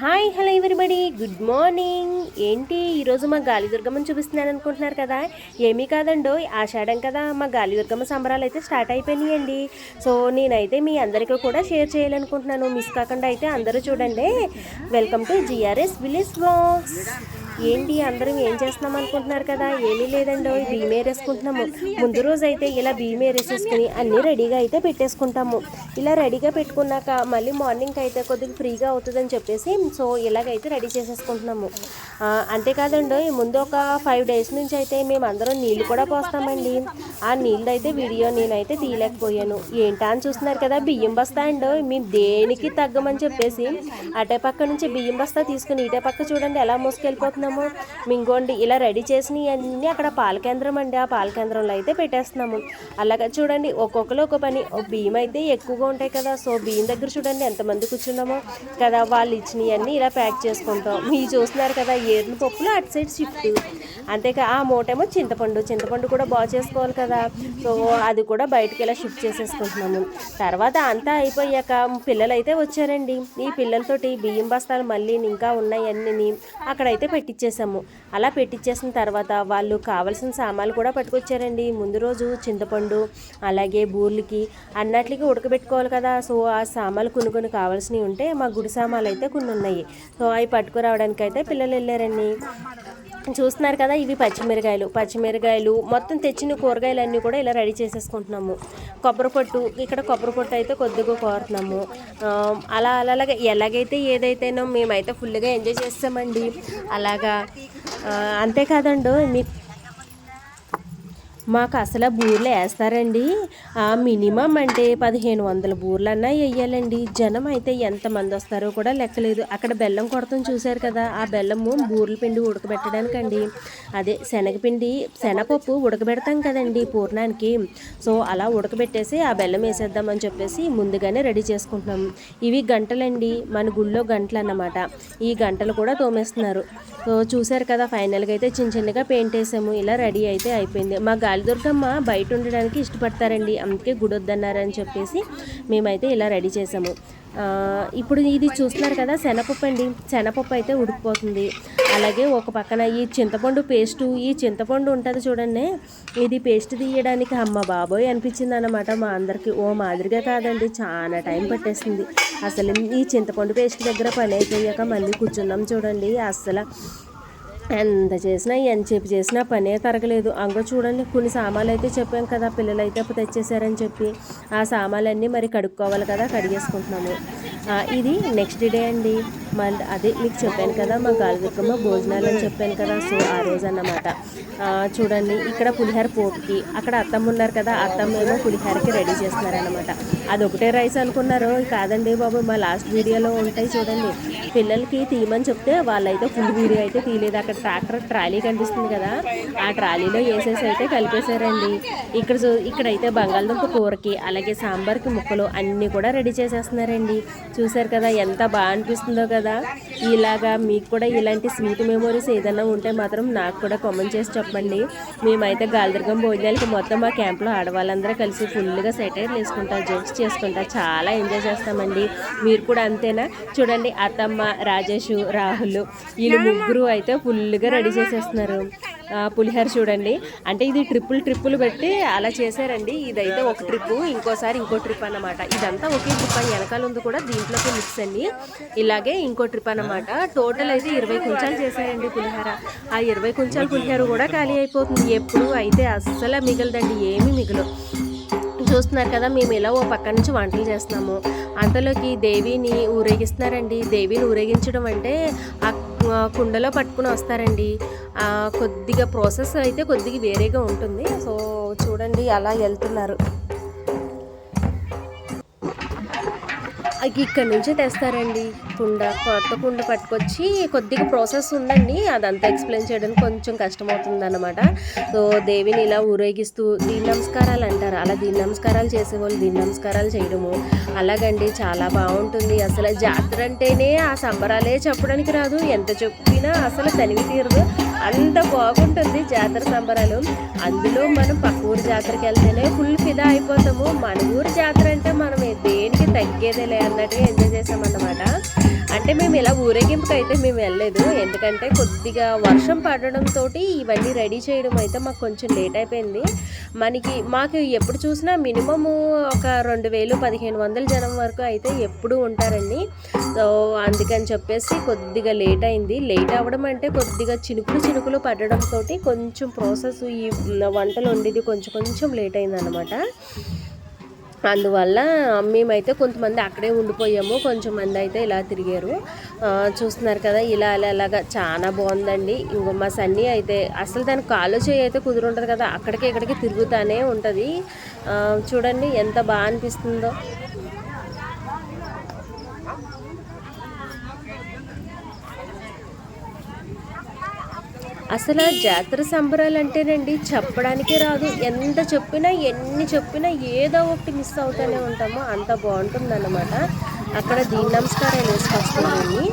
Hi hello everybody good morning ఏంటి ఈరోజు మా గాలి దుర్గమ్మని చూపిస్తున్నాను అనుకుంటున్నారు కదా? ఏమీ కాదండో ఆషాఢం కదా. మా గాలి దుర్గమ్మ సంబరాలు అయితే స్టార్ట్ అయిపోయినాయండి. సో నేనైతే మీ అందరికీ కూడా షేర్ చేయాలనుకుంటున్నాను. మిస్ కాకుండా అయితే అందరూ చూడండి. Welcome to GRS village blogs ఏంటి అందరం ఏం చేస్తున్నాం అనుకుంటున్నారు కదా? ఏమీ లేదండో బియ్యం వేరేసుకుంటున్నాము ముందు రోజు అయితే ఇలా బియ్యం వేరేసేసుకుని అన్నీ రెడీగా అయితే పెట్టేసుకుంటాము. ఇలా రెడీగా పెట్టుకున్నాక మళ్ళీ మార్నింగ్ అయితే కొద్దిగా ఫ్రీగా అవుతుందని చెప్పేసి సో ఇలాగైతే రెడీ చేసేసుకుంటున్నాము. ఆ, అంతేకాదండో ముందు ఒక ఫైవ్ డేస్ నుంచి అయితే మేము అందరం నీళ్ళు కూడా పోస్తామండి. ఆ నీళ్ళు అయితే వీడియో నేనైతే తీయలేకపోయాను. ఏంటా అని చూస్తున్నారు కదా బియ్యం బస్తా అండో మేము దేనికి తగ్గమని చెప్పేసి అటే పక్క నుంచి బియ్యం బస్తా తీసుకుని ఇటే పక్క చూడండి ఎలా మోసుకెళ్ళిపోతున్నాం. మోసుకెళ్ళిపోతున్నామో మింగోండి ఇలా రెడీ చేసినవి అన్నీ అక్కడ పాల కేంద్రం అండి. ఆ పాల కేంద్రంలో అయితే పెట్టేస్తున్నాము. అలాగా చూడండి ఒక్కొక్కరు ఒక పని. బియ్యం అయితే ఎక్కువగా ఉంటాయి కదా. సో బియ్యం దగ్గర చూడండి ఎంతమంది కూర్చున్నామో కదా. వాళ్ళు ఇచ్చినవి అన్నీ ఇలా ప్యాక్ చేసుకుంటాం. మీరు చూస్తున్నారు కదా ఏర్లు పప్పులు అటు సైడ్ షిఫ్ట్. అంతేకా ఆ మూటేమో చింతపండు. చింతపండు కూడా బాగా చేసుకోవాలి కదా. సో అది కూడా బయటకు ఇలా షిఫ్ట్ చేసేసుకుంటున్నాము. తర్వాత అంతా అయిపోయాక పిల్లలు అయితే వచ్చారండి. ఈ పిల్లలతోటి బియ్యం బస్తాలు మళ్ళీ ఇంకా ఉన్నాయన్నీ అక్కడైతే పెట్టించేసాము అలా పెట్టించేసిన తర్వాత వాళ్ళు కావాల్సిన సామాన్లు కూడా పట్టుకొచ్చారండి. ముందు రోజు చింతపండు అలాగే బూర్లకి అన్నట్లకి ఉడకబెట్టుకోవాలి కదా. సో ఆ సామాన్లు కొన్ని కొన్ని కావాల్సినవి ఉంటే మా గుడి సామాన్లు అయితే కొన్ని ఉన్నాయి. సో అవి పట్టుకురావడానికి అయితే పిల్లలు వెళ్ళారండి. చూస్తున్నారు కదా ఇవి పచ్చిమిరకాయలు. పచ్చిమిరకాయలు మొత్తం తెచ్చిన కూరగాయలు అన్నీ కూడా ఇలా రెడీ చేసేసుకుంటున్నాము. కొబ్బరి పొట్టు ఇక్కడ కొబ్బరి పొట్టు అయితే కొద్దిగా కోరుతున్నాము. అలా అలాగా ఎలాగైతే ఏదైతేనో మేమైతే ఫుల్గా ఎంజాయ్ చేస్తామండి. అలాగా అంతేకాదండి అంతేకాదండు మీ మాకు అసలు బూర్లు వేస్తారండి ఆ మినిమం అంటే పదిహేను వందల బూర్లన్నా వేయాలండి జనం అయితే ఎంతమంది వస్తారో కూడా లెక్కలేదు. అక్కడ బెల్లం కొడతాం చూశారు కదా ఆ బెల్లము బూర్ల పిండి ఉడకబెట్టడానికండి. అదే శనగపిండి శనగపప్పు ఉడకబెడతాం కదండి పూర్ణానికి. సో అలా ఉడకబెట్టేసి ఆ బెల్లం వేసేద్దామని చెప్పేసి ముందుగానే రెడీ చేసుకుంటున్నాం. ఇవి గంటలండి మన గుళ్ళో గంటలు అన్నమాట ఈ గంటలు కూడా తోమేస్తున్నారు. సో చూశారు కదా ఫైనల్గా అయితే చిన్న చిన్నగా పెయింట్ వేసాము. ఇలా రెడీ అయితే అయిపోయింది. మా గాలి గాలిదుర్గమ్మ బయట ఉండడానికి ఇష్టపడతారండి. అందుకే గుడి వద్దన్నారని చెప్పేసి మేమైతే ఇలా రెడీ చేసాము ఇప్పుడు ఇది చూస్తున్నారు కదా శనగపప్పు అండి. శనగపప్పు అయితే ఉడికిపోతుంది. అలాగే ఒక పక్కన ఈ చింతపండు పేస్టు ఈ చింతపండు ఉంటుంది చూడండి. ఇది పేస్ట్ తీయడానికి అమ్మ బాబోయ్ అనిపించింది అనమాట మా అందరికీ. ఓ మాదిరిగా కాదండి చాలా టైం పట్టేస్తుంది అసలు ఈ చింతపండు పేస్ట్ దగ్గర పని అయిపోయాక మళ్ళీ కూర్చున్నాం చూడండి. అస్సలు ఎంత చేసినా ఎంతసేపు చేసినా పనే తరగలేదు. అంగో చూడండి కొన్ని సామాన్లు అయితే చెప్పాం కదా పిల్లలు అయితే తెచ్చేసారని చెప్పి. ఆ సామాన్లన్నీ మరి కడుక్కోవాలి కదా కడిగేసుకుంటున్నాము. ఇది నెక్స్ట్ డే అండి. మళ్ళీ అదే మీకు చెప్పాను కదా మా గాలిదుర్గమ్మ భోజనాలు అని చెప్పాను కదా సో ఆ రోజు అన్నమాట చూడండి ఇక్కడ పులిహోర పోపుకి అక్కడ అత్తమ్మ ఉన్నారు కదా అత్తమ్మ ఏమో పులిహోరకి రెడీ చేస్తున్నారనమాట అది ఒకటే రైస్ అనుకున్నారు కాదండి బాబు మా లాస్ట్ వీడియోలో ఉంటాయి చూడండి. పిల్లలకి తీయమని చెప్తే వాళ్ళైతే ఫుల్ వీడియో అయితే తీయలేదు. అక్కడ ట్రాక్టర్ ట్రాలీ కనిపిస్తుంది కదా ఆ ట్రాలీలో వేసేసి అయితే కలిపేశారండి. ఇక్కడ చూ- ఇక్కడైతే బంగాళదుంప కూరకి అలాగే సాంబార్కి ముక్కలు అన్నీ కూడా రెడీ చేసేస్తున్నారండి. చూశారు కదా ఎంత బాగా అనిపిస్తుందో కదా. ఇలాగా మీకు కూడా ఇలాంటి స్వీట్ మెమోరీస్ ఏదైనా ఉంటే మాత్రం నాకు కూడా కామెంట్ చేసి చెప్పండి. మేమైతే గాలిదుర్గం భోజనాలకి మొత్తం మా క్యాంప్లో ఆడవాళ్ళందరూ కలిసి ఫుల్గా సెటైర్లు వేసుకుంటాం జోక్స్ చేసుకుంటా చాలా ఎంజాయ్ చేస్తామండి. మీరు కూడా అంతేనా? చూడండి అత్తమ్మ రాజేష్ రాహుల్ వీళ్ళు ముగ్గురు అయితే ఫుల్గా రెడీ చేసేస్తున్నారు. పులిహోర చూడండి. అంటే ఇది ట్రిప్పులు ట్రిప్పులు పెట్టి అలా చేశారండి. ఇదైతే ఒక ట్రిప్ ఇంకోసారి ఇంకో ట్రిప్ అన్నమాట. ఇదంతా ఒకే ట్రిప్ అని వెనకాల ఉంది కూడా దీంట్లోకి మిక్స్ అండి ఇలాగే ఇంకో ట్రిప్ అన్నమాట. టోటల్ అయితే ఇరవై కుంచాలు చేశారండి పులిహోర. ఆ ఇరవై కుంచాల పులిహోర కూడా ఖాళీ అయిపోతుంది. ఎప్పుడు అయితే అస్సలు మిగలదండి ఏమీ మిగలవు. చూస్తున్నారు కదా మేము ఇలా ఓ పక్క నుంచి వంటలు చేస్తున్నాము. అంతలోకి దేవిని ఊరేగిస్తున్నారండి. దేవిని ఊరేగించడం అంటే ఆ కుండలో పట్టుకుని వస్తారండి. కొద్దిగా ప్రాసెస్ అయితే కొద్దిగా వేరేగా ఉంటుంది. సో చూడండి అలా వెళ్తున్నారు. ఇక్కడ నుంచి తెస్తారండి. కుండ కొత్త కుండ పట్టుకొచ్చి కొద్దిగా ప్రాసెస్ ఉందండి. అదంతా ఎక్స్ప్లెయిన్ చేయడానికి కొంచెం కష్టమవుతుంది అనమాట సో దేవిని ఇలా ఊరేగిస్తూ దీని నమస్కారాలు అంటారు. అలా దీని నమస్కారాలు చేసేవాళ్ళు దీని నమస్కారాలు చేయడము. అలాగండి చాలా బాగుంటుంది. అసలు జాతర అంటేనే ఆ సంబరాలే చెప్పడానికి రాదు. ఎంత చెప్పినా అసలు తనివి తీరదు. అంత బాగుంటుంది జాతర సంబరాలు. అందులో మనం పక్క ఊరు జాతరకి వెళ్తేనే ఫుల్ ఫిదా అయిపోతాము. మన ఊరు జాతర అంటే మనం దేనికి తగ్గేదేలే అన్నట్టుగా ఎంజాయ్ చేసామన్నమాట అంటే మేము ఇలా ఊరేగింపుకి అయితే మేము వెళ్ళలేదు. ఎందుకంటే కొద్దిగా వర్షం పడడంతో ఇవన్నీ రెడీ చేయడం అయితే మాకు కొంచెం లేట్ అయిపోయింది. మనకి మాకు ఎప్పుడు చూసినా మినిమము ఒక రెండు వేలు పదిహేను వందల జనం వరకు అయితే ఎప్పుడు ఉంటారండి. సో అందుకని చెప్పేసి కొద్దిగా లేట్ అయింది. లేట్ అవ్వడం అంటే కొద్దిగా చినుకులు చినుకులు పడడంతో కొంచెం ప్రాసెస్ ఈ వంటలు వండేది కొంచెం కొంచెం లేట్ అయింది అనమాట అందువల్ల మేమైతే కొంతమంది అక్కడే ఉండిపోయాము. కొంచెం మంది అయితే ఇలా తిరిగారు. చూస్తున్నారు కదా ఇలా అలా అలాగా. చాలా బాగుందండి. ఇంకో మా సన్నీ అయితే అసలు దాని కాలు చేయి అయితే కుదురుంటుంది కదా అక్కడికి ఇక్కడికి తిరుగుతానే ఉంటుంది. చూడండి ఎంత బాగా అనిపిస్తుందో. అసలు ఆ జాతర సంబరాలు అంటేనండి చెప్పడానికే రాదు. ఎంత చెప్పినా ఎన్ని చెప్పినా ఏదో ఒకటి మిస్ అవుతూనే ఉంటామో. అంత బాగుంటుందన్నమాట. అక్కడ దీన నమస్కారాలు వేసుకొస్తుందండి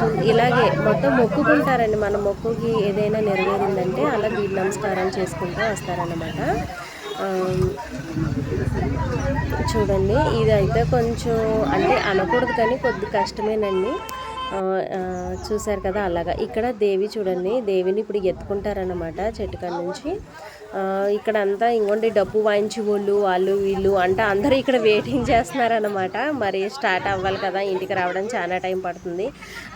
చూ- ఇలాగే మొత్తం మొక్కుకుంటారండి. మన మొక్కుకి ఏదైనా నెరవేరిందంటే అలా దీన నమస్కారం చేసుకుంటూ వస్తారన్నమాట. చూడండి. ఇది అయితే కొంచెం అంటే అనకూడదు కానీ కొద్ది కష్టమేనండి. చూశారు కదా అలాగా. ఇక్కడ దేవి చూడండి దేవిని ఇప్పుడు ఎత్తుకుంటారన్నమాట చెట్టు కాడ నుంచి. ఇక్కడ అంతా ఇంకోండి డబ్బు వాయించి వాళ్ళు వాళ్ళు వీళ్ళు అంటే అందరూ ఇక్కడ వెయిటింగ్ చేస్తున్నారనమాట మరి స్టార్ట్ అవ్వాలి కదా ఇంటికి రావడం చాలా టైం పడుతుంది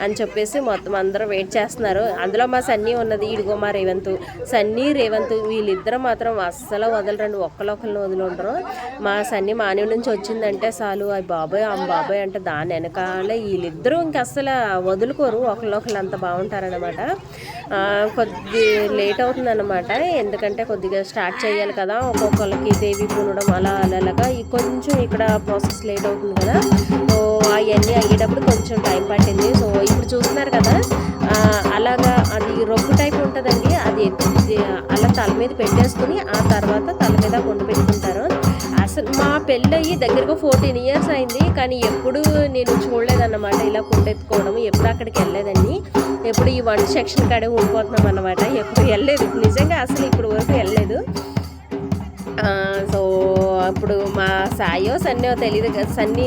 అని చెప్పేసి మొత్తం అందరూ వెయిట్ చేస్తున్నారు. అందులో మా సన్నీ ఉన్నది ఇడిగో మా రేవంత్. సన్నీ రేవంత్ వీళ్ళిద్దరు మాత్రం అస్సలు వదలరండి ఒక్కలొక్కరిని వదిలిండరు. మా సన్నీ మానవ నుంచి వచ్చిందంటే చాలు అది బాబాయ్ ఆ బాబాయ్ అంటే దాని వెనకాల వీళ్ళిద్దరూ ఇంక అస్సలు వదులుకోరు ఒకళ్ళొకళ్ళు అంత బాగుంటారనమాట కొద్ది లేట్ అవుతుందన్నమాట ఎందుకంటే కొద్ది కొద్దిగా స్టార్ట్ చేయాలి కదా. ఒక్కొక్కరికి దేవి పూనడం అలా అలాగా. ఈ కొంచెం ఇక్కడ ప్రాసెస్ లేట్ అవుతుంది కదా. సో అవన్నీ అయ్యేటప్పుడు కొంచెం టైం పట్టింది. సో ఇప్పుడు చూస్తున్నారు కదా అలాగా అది రొగ్గు టైప్ ఉంటుందండి. అది ఎత్తి అలా తల మీద పెట్టేసుకుని ఆ తర్వాత తల మీద కొండ పెట్టుకుంటారు. అసలు మా పెళ్ళయ్యి దగ్గరగా ఫోర్టీన్ ఇయర్స్ అయింది. కానీ ఎప్పుడు నేను చూడలేదన్నమాట ఇలా కుండెత్తుకోవడం ఎప్పుడు అక్కడికి వెళ్ళలేదండి. ఎప్పుడు ఈ వన్ సెక్షన్ కాడే ఉండిపోతున్నాం అనమాట ఎప్పుడు వెళ్ళలేదు. నిజంగా అసలు ఇప్పుడు వరకు వెళ్ళలేదు. సో అప్పుడు మా సాయో సన్నో తెలియదు కదా సన్నీ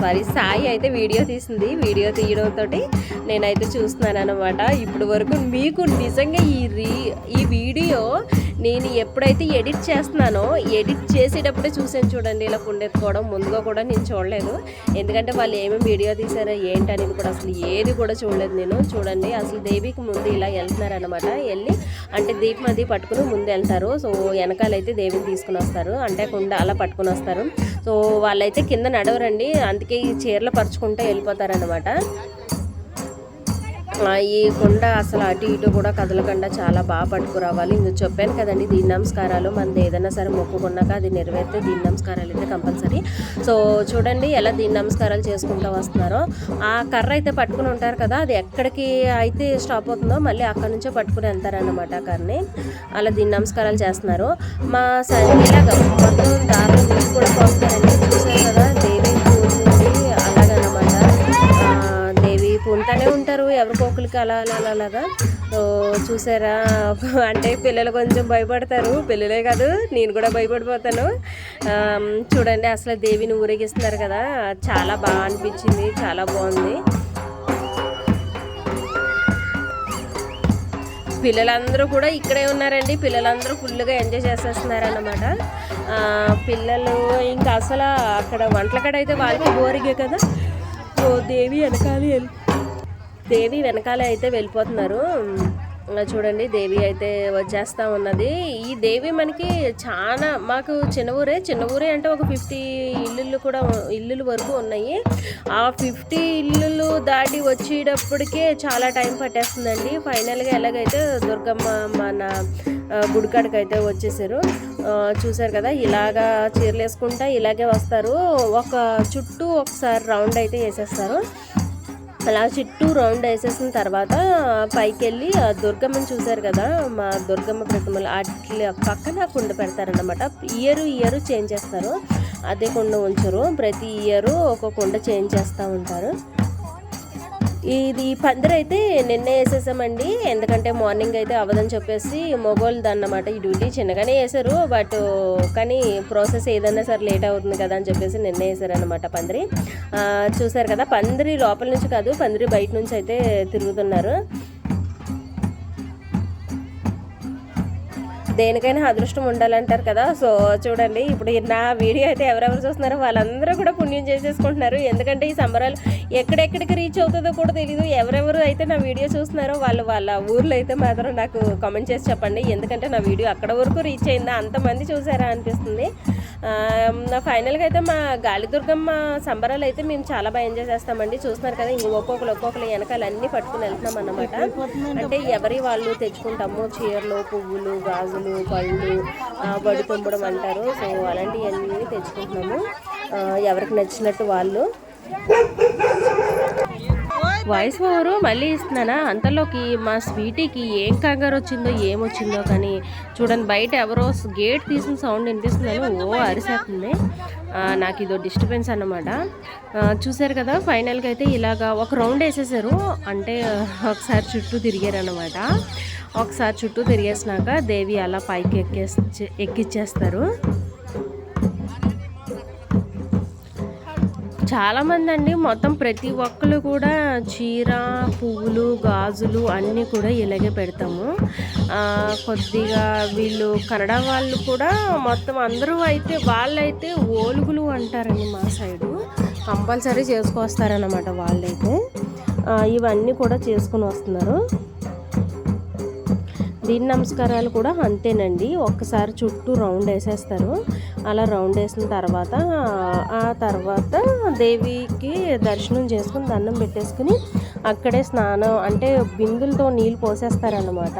సారీ సాయి అయితే వీడియో తీసింది. వీడియో తీయడంతో నేనైతే చూస్తున్నాను అనమాట ఇప్పుడు వరకు మీకు నిజంగా ఈ రీ ఈ వీడియో నేను ఎప్పుడైతే ఎడిట్ చేస్తున్నానో ఎడిట్ చేసేటప్పుడే చూసాను చూడండి ఇలా కుండెత్తుకోవడం. ముందుగా కూడా నేను చూడలేదు. ఎందుకంటే వాళ్ళు ఏమేమి వీడియో తీశారో ఏంటి అనేది కూడా అసలు ఏది కూడా చూడలేదు నేను. చూడండి అసలు దేవికి ముందు ఇలా వెళ్తున్నారనమాట వెళ్ళి అంటే దీపం అది పట్టుకుని ముందు వెళ్తారు. సో వెనకాలైతే దేవిని తీసుకుని వస్తారు. అంటే కుండ అలా పట్టుకుని వస్తారు. సో వాళ్ళైతే కింద నడవరండి. అందుకే ఈ చీరలు పరుచుకుంటూ వెళ్ళిపోతారనమాట ఈ కుండ అసలు అటు ఇటు కూడా కదలకుండా చాలా బాగా పట్టుకురావాలి ఇందుకు చెప్పాను కదండి దీని నమస్కారాలు మనది ఏదైనా సరే మొక్కుకున్నాక అది నెరవేరితే దీని నమస్కారాలు అయితే కంపల్సరీ. సో చూడండి ఎలా దీని నమస్కారాలు చేసుకుంటూ వస్తున్నారో. ఆ కర్ర అయితే పట్టుకుని ఉంటారు కదా అది ఎక్కడికి అయితే స్టాప్ అవుతుందో మళ్ళీ అక్కడ నుంచే పట్టుకుని వెళ్తారన్నమాట ఆ కర్రని. అలా దీని నమస్కారాలు చేస్తున్నారు. మా సరే మొత్తం దారులు కూడా పోస్తారండి చూసారు కదా దేవి దేవి ఉంటారు ఎవరికొకరికి అలా అలా అలా అలాగా. చూసారా? అంటే పిల్లలు కొంచెం భయపడతారు. పిల్లలే కాదు నేను కూడా భయపడిపోతాను. చూడండి అసలు దేవిని ఊరేగిస్తున్నారు కదా. చాలా బాగా అనిపించింది చాలా బాగుంది. పిల్లలందరూ కూడా ఇక్కడే ఉన్నారండి. పిల్లలందరూ ఫుల్గా ఎంజాయ్ చేసేస్తున్నారు అన్నమాట పిల్లలు ఇంకా అసలు అక్కడ వంటల కాడ అయితే వాళ్ళకి బోరిగే కదా. దేవి వెనకాల వెళ్ళి దేవి వెనకాల అయితే వెళ్ళిపోతున్నారు. చూడండి దేవి అయితే వచ్చేస్తా ఉన్నది. ఈ దేవి మనకి చాలా మాకు చిన్న ఊరే చిన్న ఊరే అంటే ఒక ఫిఫ్టీ ఇల్లులు కూడా ఇల్లులు వరకు ఉన్నాయి. ఆ ఫిఫ్టీ ఇల్లులు దాటి వచ్చేటప్పటికే చాలా టైం పట్టేస్తుందండి. ఫైనల్గా ఎలాగైతే దుర్గమ్మ మన ఆ, గుడికాడికి అయితే వచ్చేసారు చూశారు చూసారు కదా ఇలాగా చీరలు వేసుకుంటా ఇలాగే వస్తారు. ఒక చుట్టూ ఒకసారి రౌండ్ అయితే వేసేస్తారు. అలా చుట్టూ రౌండ్ వేసేసిన తర్వాత పైకి వెళ్ళి ఆ దుర్గమ్మని చూశారు కదా మా దుర్గమ్మ ప్రతిమలు అట్లా పక్కన కుండ పెడతారనమాట ఇయర్ ఇయర్ చేంజ్ చేస్తారు. అదే కుండ ఉంచరు. ప్రతి ఇయర్ ఒక కుండ చేంజ్ చేస్తూ ఉంటారు. ఇది పందిరి అయితే నిన్నే వేసేసామండి. ఎందుకంటే మార్నింగ్ అయితే అవ్వదని చెప్పేసి మొగోళ్ళది అన్నమాట ఈ డ్యూటీ. చిన్నగానే వేసారు బట్ కానీ ప్రాసెస్ ఏదైనా సరే లేట్ అవుతుంది కదా అని చెప్పేసి నిన్నే వేసారనమాట పందిరి. చూసారు కదా పందిరి లోపల నుంచి కాదు పందిరి బయట నుంచి అయితే తిరుగుతున్నారు. దేనికైనా అదృష్టం ఉండాలంటారు కదా. సో చూడండి ఇప్పుడు నా వీడియో అయితే ఎవరెవరు చూస్తున్నారో వాళ్ళందరూ కూడా పుణ్యం చేసేసుకుంటున్నారు. ఎందుకంటే ఈ సంబరాలు ఎక్కడెక్కడికి రీచ్ అవుతుందో కూడా తెలియదు ఎవరెవరు అయితే నా వీడియో చూస్తున్నారో వాళ్ళు వాళ్ళ ఊర్లో అయితే మాత్రం నాకు కామెంట్ చేసి చెప్పండి. ఎందుకంటే నా వీడియో అక్కడ వరకు రీచ్ అయిందా అంతమంది చూసారా అనిపిస్తుంది. ఫైనల్గా అయితే మా గాలిదుర్గమ్మ సంబరాలు అయితే మేము చాలా బాగా ఎంజాయ్ చేస్తామండి. చూస్తున్నారు కదా ఇంక ఒక్కొక్కరు ఒక్కొక్కరు వెనకాల అన్ని పట్టుకుని వెళ్తున్నాం అన్నమాట. అంటే ఎవరి వాళ్ళు తెచ్చుకుంటాము చీరలు పువ్వులు గాజులు పళ్ళు బడి తుంపడం అంటారు. సో అలాంటివన్నీ తెచ్చుకుంటున్నాము. ఎవరికి నచ్చినట్టు వాళ్ళు. వాయిస్ ఓవరు మళ్ళీ ఇస్తున్నానా? అంతలోకి మా స్వీటీకి ఏం కంగారు వచ్చిందో ఏమొచ్చిందో కానీ చూడండి బయట ఎవరో గేట్ తీసిన సౌండ్ వినిపిస్తుందని ఓ అరిసేస్తుంది. నాకు ఇదో డిస్టర్బెన్స్ అన్నమాట. చూశారు కదా ఫైనల్గా అయితే ఇలాగా ఒక రౌండ్ వేసేసారు. అంటే ఒకసారి చుట్టూ తిరిగారు అనమాట ఒకసారి చుట్టూ తిరిగేసినాక దేవి అలా పైకి ఎక్కేసి ఎక్కిచ్చేస్తారు. చాలామంది అండి మొత్తం ప్రతి ఒక్కరు కూడా చీర పువ్వులు గాజులు అన్నీ కూడా ఇలాగే పెడతాము. కొద్దిగా వీళ్ళు కన్నడ వాళ్ళు కూడా మొత్తం అందరూ అయితే వాళ్ళైతే ఓలుగులు అంటారండి మా సైడు. కంపల్సరీ చేసుకొస్తారన్నమాట వాళ్ళైతే. ఇవన్నీ కూడా చేసుకుని వస్తున్నారు. దీని నమస్కారాలు కూడా అంతేనండి. ఒక్కసారి చుట్టూ రౌండ్ వేసేస్తారు. అలా రౌండ్ వేసిన తర్వాత ఆ తర్వాత దేవికి దర్శనం చేసుకుని దండం పెట్టేసుకుని అక్కడే స్నానం అంటే బిందులతో నీళ్ళు పోసేస్తారనమాట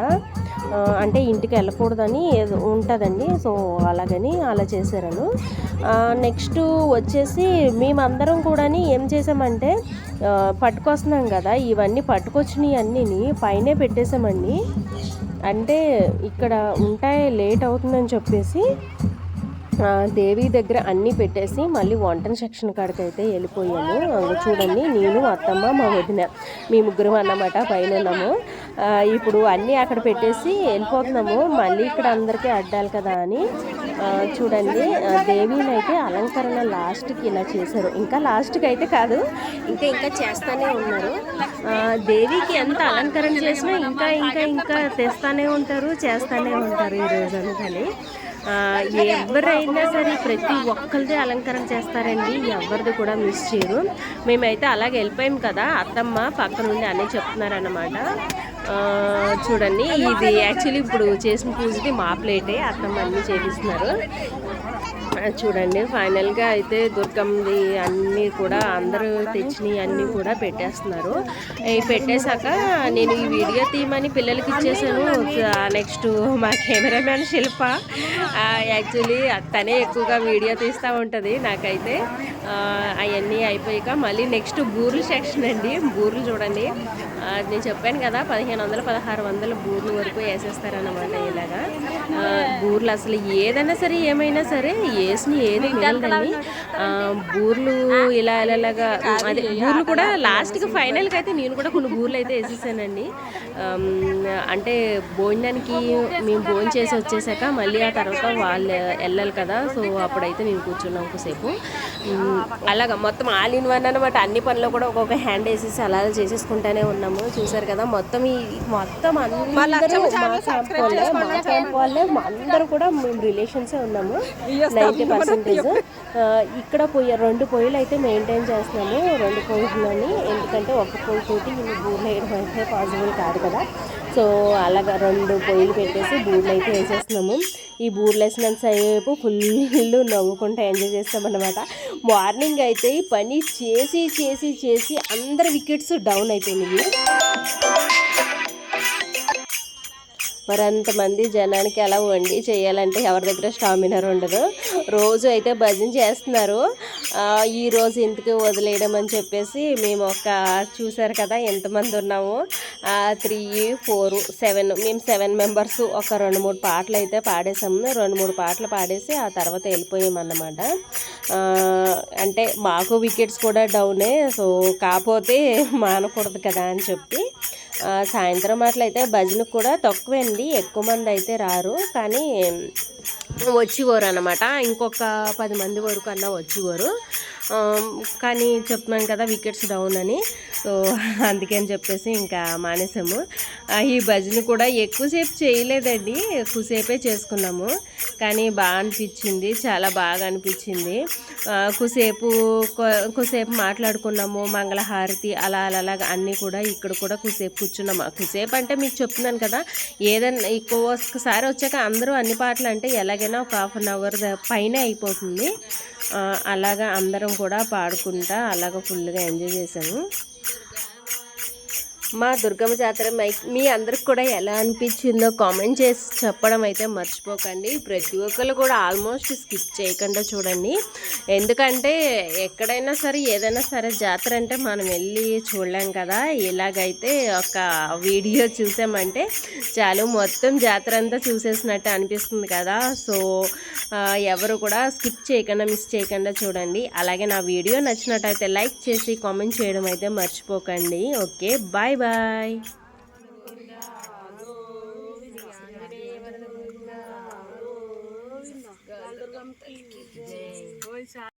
అంటే ఇంటికి వెళ్ళకూడదని ఉంటుందండి. సో అలాగని అలా చేశారను. నెక్స్ట్ వచ్చేసి మేమందరం కూడా ఏం చేసామంటే పట్టుకొస్తున్నాం కదా. ఇవన్నీ పట్టుకొచ్చినవి అన్నీ పైనే పెట్టేసామండి. అంటే ఇక్కడ ఉంటాయి లేట్ అవుతుందని చెప్పేసి దేవి దగ్గర అన్నీ పెట్టేసి మళ్ళీ వంటన సెక్షన్ కాడికి అయితే వెళ్ళిపోయాము చూడండి నేను అత్తమ్మ మా వదిన. మీ ముగ్గురు అన్నమాట పైన ఉన్నాము. ఇప్పుడు అన్నీ అక్కడ పెట్టేసి వెళ్ళిపోతున్నాము. మళ్ళీ ఇక్కడ అందరికీ అడ్డాలి కదా అని చూడండి. దేవిని అయితే అలంకరణ లాస్ట్కి ఇలా చేశారు. ఇంకా లాస్ట్కి అయితే కాదు ఇంకా ఇంకా చేస్తానే ఉన్నారు. దేవికి ఎంత అలంకరణ చేసినా ఇంకా ఇంకా ఇంకా తెస్తానే ఉంటారు చేస్తానే ఉంటారు ఈ రోజు ఎవరైనా సరే ప్రతి ఒక్కరిది అలంకరణ చేస్తారండి. ఎవరిది కూడా మిస్ చేయరు. మేమైతే అలాగే వెళ్ళిపోయాం కదా అత్తమ్మ పక్క నుండి అన్నీ చెప్తున్నారన్నమాట. చూడండి ఇది యాక్చువల్లీ ఇప్పుడు చేసిన పూజది మా ప్లేటే అత్తమ్మ అన్నీ చేపిస్తున్నారు. చూడండి ఫైనల్గా అయితే దుర్గమ్మది అన్నీ కూడా అందరూ తెచ్చినవి అన్నీ కూడా పెట్టేస్తున్నారు. ఇవి పెట్టేశాక నేను ఈ వీడియో తీయమని పిల్లలకి ఇచ్చేసాను నెక్స్ట్ మా కెమెరామ్యాన్ శిల్ప యాక్చువల్లీ తనే ఎక్కువగా వీడియో తీస్తూ ఉంటుంది నాకైతే. అవన్నీ అయిపోయాక మళ్ళీ నెక్స్ట్ బూర్లు సెక్షన్ అండి. బూర్లు చూడండి. నేను చెప్పాను కదా పదిహేను వందలు పదహారు వందల బూర్లు వరకు వేసేస్తారనమాట ఇలాగా. బూర్లు అసలు ఏదైనా సరే ఏమైనా సరే వేసిన ఏది మిగలదండి బూర్లు ఇలా ఇలా ఇలాగా అదే బూర్లు కూడా లాస్ట్కి ఫైనల్కి అయితే నేను కూడా కొన్ని బూర్లు అయితే వేసేసానండి. అంటే భోజనానికి మేము భోజనం చేసి వచ్చేసాక మళ్ళీ ఆ తర్వాత వాళ్ళు వెళ్ళాలి కదా సో అప్పుడైతే నేను కూర్చున్నాం ఒకసేపు అలాగా మొత్తం ఆల్ ఇన్ వన్ అనమాట అన్ని పనులు కూడా ఒక్కొక్క హ్యాండ్ వేసేసి అలా చేసుకుంటానే ఉన్నాము. చూసారు కదా మొత్తం ఈ మొత్తం అందరూ మా క్యాంప్ వాళ్ళే మా క్యాంప్ వాళ్ళే మా అందరూ కూడా మేము రిలేషన్సే ఉన్నాము. నైంటీ పర్సెంటేజ్ ఇక్కడ పొయ్యి రెండు పొయ్యిలు అయితే మెయింటైన్ చేస్తున్నాము రెండు పొయ్యిలని ఎందుకంటే ఒక పొయ్యి తోటి ఇన్ని బూర్లు వేయడం అయితే పాసిబుల్ కాదు కదా. సో అలాగా రెండు పొయ్యిలు పెట్టేసి బూర్లు అయితే వేసేస్తున్నాము. ఈ బూర్లు వేసినంత సేపు ఫుల్ నవ్వుకుంటూ ఎంజాయ్ చేస్తామన్నమాట. మార్నింగ్ అయితే ఈ పని చేసి చేసి చేసి అందరి వికెట్స్ డౌన్ అయిపోయినాయి. మరి అంతమంది జనానికి అలా వండి చేయాలంటే ఎవరి దగ్గర స్టామినర్ ఉండదు. రోజు అయితే భజన చేస్తున్నారు. ఈ రోజు ఇంటికి వదిలేయడం అని చెప్పేసి మేము ఒక చూసారు కదా ఎంతమంది ఉన్నాము? త్రీ ఫోర్ సెవెన్ మేము సెవెన్ మెంబర్స్ ఒక రెండు మూడు పాటలు అయితే పాడేసాము. రెండు మూడు పాటలు పాడేసి ఆ తర్వాత వెళ్ళిపోయామన్నమాట. అంటే మాకు వికెట్స్ కూడా డౌనే సో కాకపోతే మానకూడదు కదా అని చెప్పి సాయంత్రం అట్లయితే భజనకు కూడా తక్కువే అండి ఎక్కువ మంది అయితే రారు. కానీ వచ్చేవారు అనమాట ఇంకొక పది మంది వరకు అన్న వచ్చేవారు కానీ చెప్తున్నాను కదా వికెట్స్ డౌన్ అని. సో అందుకని చెప్పేసి ఇంకా మానేసాము. ఈ భజన కూడా ఎక్కువసేపు చేయలేదండి. ఎక్కువసేపే చేసుకున్నాము. కానీ బాగా అనిపించింది చాలా బాగా అనిపించింది. కుసేపు కుసేపు మాట్లాడుకున్నాము మంగళహారతి అలా అలా అలాగా అన్నీ కూడా ఇక్కడ కూడా కుసేపు కూర్చున్నాము. ఆ కుసేపు అంటే మీకు చెప్తున్నాను కదా ఏదైనా ఎక్కువ ఒకసారి వచ్చాక అందరూ అన్ని పాటలు అంటే ఎలాగైనా ఒక హాఫ్ అన్ అవర్ పైన అయిపోతుంది. అలాగా అందరం కూడా పాడుకుంటా అలాగ ఫుల్గా ఎంజాయ్ చేసాము మా దుర్గమ్మ జాతర మీ అందరికి కూడా ఎలా అనిపించిందో కామెంట్ చేసి చెప్పడం అయితే మర్చిపోకండి. ప్రతి ఒక్కరు కూడా ఆల్మోస్ట్ స్కిప్ చేయకుండా చూడండి. ఎందుకంటే ఎక్కడైనా సరే ఏదైనా సరే జాతర అంటే మనం వెళ్ళి చూడలేం కదా. ఇలాగైతే ఒక వీడియో చూసామంటే చాలు మొత్తం జాతర అంతా చూసేసినట్టు అనిపిస్తుంది కదా. సో ఎవరు కూడా స్కిప్ చేయకుండా మిస్ చేయకుండా చూడండి. అలాగే నా వీడియో నచ్చినట్టయితే లైక్ చేసి కామెంట్ చేయడం అయితే మర్చిపోకండి. Okay bye bye